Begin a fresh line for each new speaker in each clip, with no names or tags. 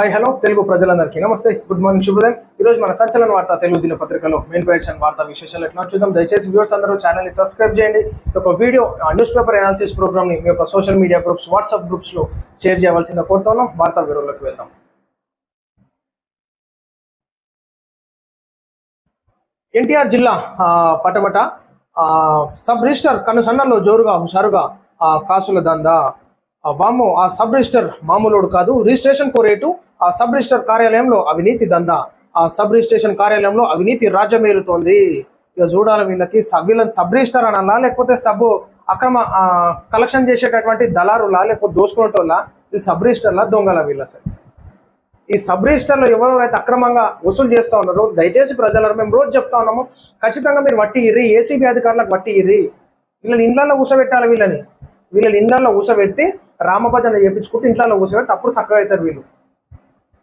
Hi hello Telugu ప్రజలందరికీ నమస్తే. Good morning శుభోదయం. ఈ రోజు మన సంచలన వార్త తెలుగు దినపత్రికలో మెయిన్ పేజ్ అండ్ వార్తా విశేషాలు ఎట్లా చూద్దాం. దయచేసి వ్యూవర్స్ అందరూ ఛానల్ని సబ్స్క్రైబ్ చేయండి. ఒక వీడియో న్యూస్ పేపర్ అనాలిసిస్ ప్రోగ్రామ్ని మీ యొక్క సోషల్ మీడియా గ్రూప్స్ వాట్సాప్ గ్రూప్స్లో షేర్ చేయవలసిందిగా కోరుతున్నాం వార్తా వివరాలకు వెళ్దాం. ఎన్టీఆర్ జిల్లా పటమట సబ్ రిజిస్టర్ కనుసన్నల్లో జోరుగా హుషారుగా కాసుల దందా వాము ఆ సబ్ రిజిస్టర్ మామూలుడు కాదు. రిజిస్ట్రేషన్ కోరేటు ఆ సబ్ రిజిస్టర్ కార్యాలయంలో అవినీతి దందా. ఆ సబ్ రిజిస్ట్రేషన్ కార్యాలయంలో అవినీతి రాజ్యమేలుతోంది ఇక చూడాలి వీళ్ళకి సబ్ వీళ్ళని సబ్ రిజిస్టర్ అనాలా? లేకపోతే సబ్ అక్రమ కలెక్షన్ చేసేటటువంటి దళారులా? లేకపోతే దోసుకునేటోళ్ళ? వీళ్ళు సబ్ రిజిస్టర్లా దొంగల వీళ్ళ సార్? ఈ సబ్ రిజిస్టర్లో అయితే అక్రమంగా వసూలు చేస్తా ఉన్నారో దయచేసి ప్రజలను మేము రోజు చెప్తా ఉన్నాము. ఖచ్చితంగా మీరు వట్టి ఇర్రి ఏసీబీ అధికారులకు వట్టి ఇర్రి. వీళ్ళని ఇండ్లలో కూసబెట్టాలి వీళ్ళని. వీళ్ళని ఇండ్లలో ఊసబెట్టి రామభజన చేయించుకుంటే ఇంట్లో ఊసబెట్టి అప్పుడు చక్కగా అవుతారు వీళ్ళు.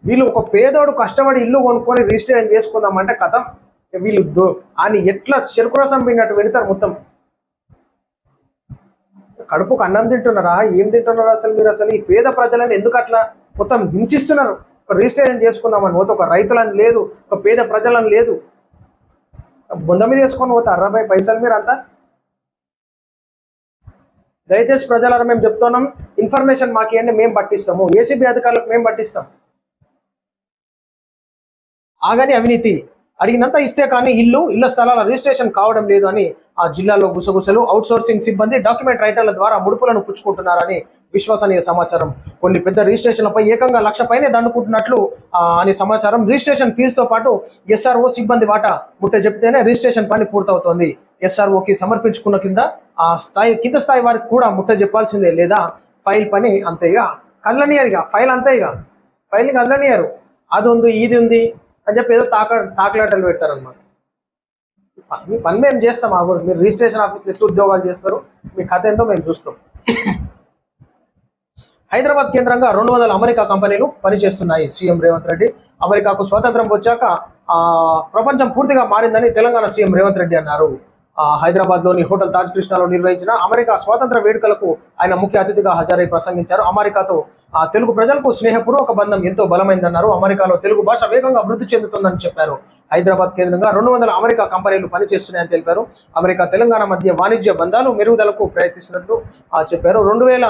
వీళ్ళు ఒక పేదోడు కష్టపడి ఇల్లు కొనుక్కొని రిజిస్ట్రేషన్ చేసుకుందామంటే కథ. వీళ్ళు అని ఎట్లా చెరుకు రసం పిండినట్టు వెళతారు మొత్తం. కడుపుకు అన్నం తింటున్నారా? ఏం తింటున్నారా అసలు మీరు అసలు? ఈ పేద ప్రజలను ఎందుకు అట్లా మొత్తం హింసిస్తున్నారు? రిజిస్ట్రేషన్ చేసుకుందామని పోతే ఒక రైతులని లేదు ఒక పేద ప్రజలని లేదు. బొంద మీద వేసుకొని పోతే అరవై పైసలు మీరు అంతా దయచేసి ప్రజలను మేము చెప్తున్నాం ఇన్ఫర్మేషన్ మాకు ఇవ్వండి మేము పట్టిస్తాము. ఏసీబీ అధికారులకు మేము పట్టిస్తాం. ఆగని అవినీతి. అడిగినంత ఇస్తే కానీ ఇల్లు ఇళ్ళ స్థలాల రిజిస్ట్రేషన్ కావడం లేదు అని ఆ జిల్లాలో గుసగుసలు అవుట్ సోర్సింగ్ సిబ్బంది డాక్యుమెంట్ రైటర్ల ద్వారా ముడుపులను పుచ్చుకుంటున్నారని విశ్వసనీయ సమాచారం. కొన్ని పెద్ద రిజిస్ట్రేషన్లపై ఏకంగా లక్ష పైనే దండుకుంటున్నట్లు అనే సమాచారం. రిజిస్ట్రేషన్ ఫీజుతో పాటు ఎస్ఆర్ఓ సిబ్బంది వాటా ముట్ట చెప్తేనే రిజిస్ట్రేషన్ పని పూర్తవుతోంది. ఎస్ఆర్ఓకి సమర్పించుకున్న కింద ఆ స్థాయి కింద స్థాయి వారికి కూడా ముట్ట చెప్పాల్సిందే. లేదా ఫైల్ పని అంతే ఇక. కదలనియరు ఇక. ఫైల్ అంతే ఇక. ఫైల్ కదలనియరు. అది ఉంది ఇది ఉంది అని చెప్పి ఏదో తాక తాకలాటలు పెడతారనమాట మీ పని మేము చేస్తాం ఆ ఊరు. మీరు రిజిస్ట్రేషన్ ఆఫీస్లో ఎట్లా ఉద్యోగాలు చేస్తారు? మీ కథ ఏంటో మేము చూస్తాం. హైదరాబాద్ కేంద్రంగా రెండు వందల అమెరికా కంపెనీలు పనిచేస్తున్నాయి. సీఎం రేవంత్ రెడ్డి అమెరికాకు స్వాతంత్రం వచ్చాక ఆ, ప్రపంచం పూర్తిగా మారిందని తెలంగాణ సీఎం రేవంత్ రెడ్డి అన్నారు. హైదరాబాద్లోని హోటల్ తాజ్ కృష్ణాలో నిర్వహించిన అమెరికా స్వాతంత్ర వేడుకలకు ఆయన ముఖ్య అతిథిగా హాజరై ప్రసంగించారు. అమెరికాతో తెలుగు ప్రజలకు స్నేహపూర్వక బంధం ఎంతో బలమైందన్నారు. అమెరికాలో తెలుగు భాష వేగంగా అభివృద్ధి చెందుతుందని చెప్పారు. హైదరాబాద్ కేంద్రంగా రెండు వందల అమెరికా కంపెనీలు పనిచేస్తున్నాయని తెలిపారు. అమెరికా తెలంగాణ మధ్య వాణిజ్య బంధాలు మెరుగుదలకు ప్రయత్నిస్తున్నట్లు చెప్పారు. రెండు వేల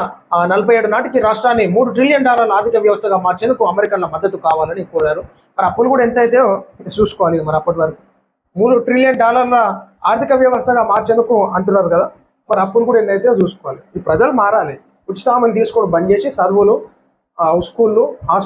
నలభై ఏడు నాటికి రాష్ట్రాన్ని మూడు ట్రిలియన్ డాలర్ల ఆర్థిక వ్యవస్థగా మార్చేందుకు అమెరికన్ల మద్దతు కావాలని కోరారు. మరి అప్పులు కూడా ఎంత అయితే చూసుకోవాలి మరి అప్పటి వరకు. మూడు ట్రిలియన్ డాలర్ల ఆర్థిక వ్యవస్థగా మార్చేందుకు అంటున్నారు కదా. మరి అప్పులు కూడా ఎన్నైతే చూసుకోవాలి. ఈ ప్రజలు మారాలి. ఉచితామని తీసుకొని తీసుకోవడం బంద్ చేసి చదువులు ఆ, స్కూళ్ళు